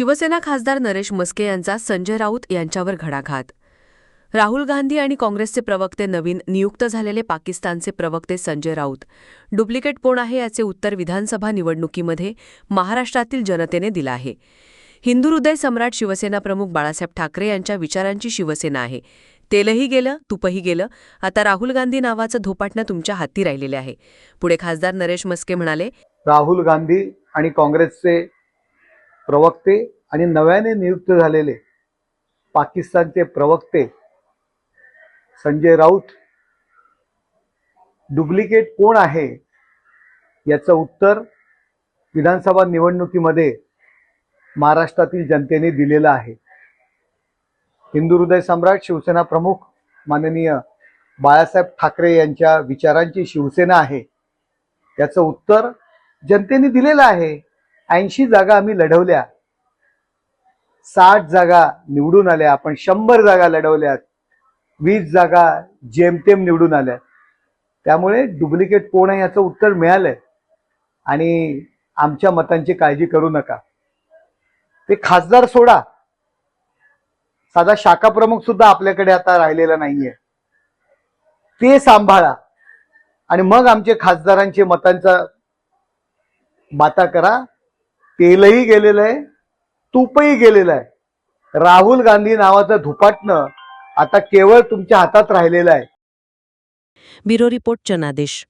शिवसेना खासदार नरेश मस्के यांचा संजय राऊत यांच्यावर घणाघात राहुल गांधी आणि काँग्रेसचे प्रवक्ते नवीन नियुक्त झालेले पाकिस्तानचे प्रवक्ते संजय राऊत. डुप्लिकेट कोण आहे याचे उत्तर विधानसभा निवडणुकीमध्ये महाराष्ट्रातील जनतेने दिलं आहे. हिंदू हृदय सम्राट शिवसेना प्रमुख बाळासाहेब ठाकरे यांच्या विचारांची शिवसेना आहे. तेलही गेलं तुपही गेलं आता राहुल गांधी नावाचं धोपाटणं तुमच्या हाती राहिलेले आहे. पुढे खासदार नरेश मस्के म्हणाले राहुल गांधी आणि काँग्रेसचे प्रवक्ते आणि नव्याने नियुक्त झालेले पाकिस्तानचे प्रवक्ते संजय राऊत डुप्लिकेट कोण आहे याचं उत्तर विधानसभा निवडणुकीमध्ये महाराष्ट्रातील जनतेने दिलेलं आहे. हिंदू हृदय सम्राट शिवसेना प्रमुख माननीय बाळासाहेब ठाकरे यांच्या विचारांची शिवसेना आहे. त्याचं उत्तर जनतेने दिलेलं आहे. ऐंशी जागा आम्ही लढवल्या. साठ जागा निवडून आल्या. आपण शंभर जागा लढवल्यात. वीस जागा जेमतेम निवडून आल्या. त्यामुळे डुप्लिकेट कोण आहे याचं उत्तर मिळालंय. आणि आमच्या मतांची काळजी करू नका. ते खासदार सोडा. साधा शाखा प्रमुख सुद्धा आपल्याकडे आता राहिलेला नाहीये. ते सांभाळा. आणि मग आमचे खासदारांचे मतांचा बाता करा. तेलही गेलेलं आहे तूपही गेलेलं आहे. राहुल गांधी नावाचं धुपाटणं आता केवळ तुमच्या हातात राहिलेलं आहे. ब्युरो रिपोर्ट जनादेश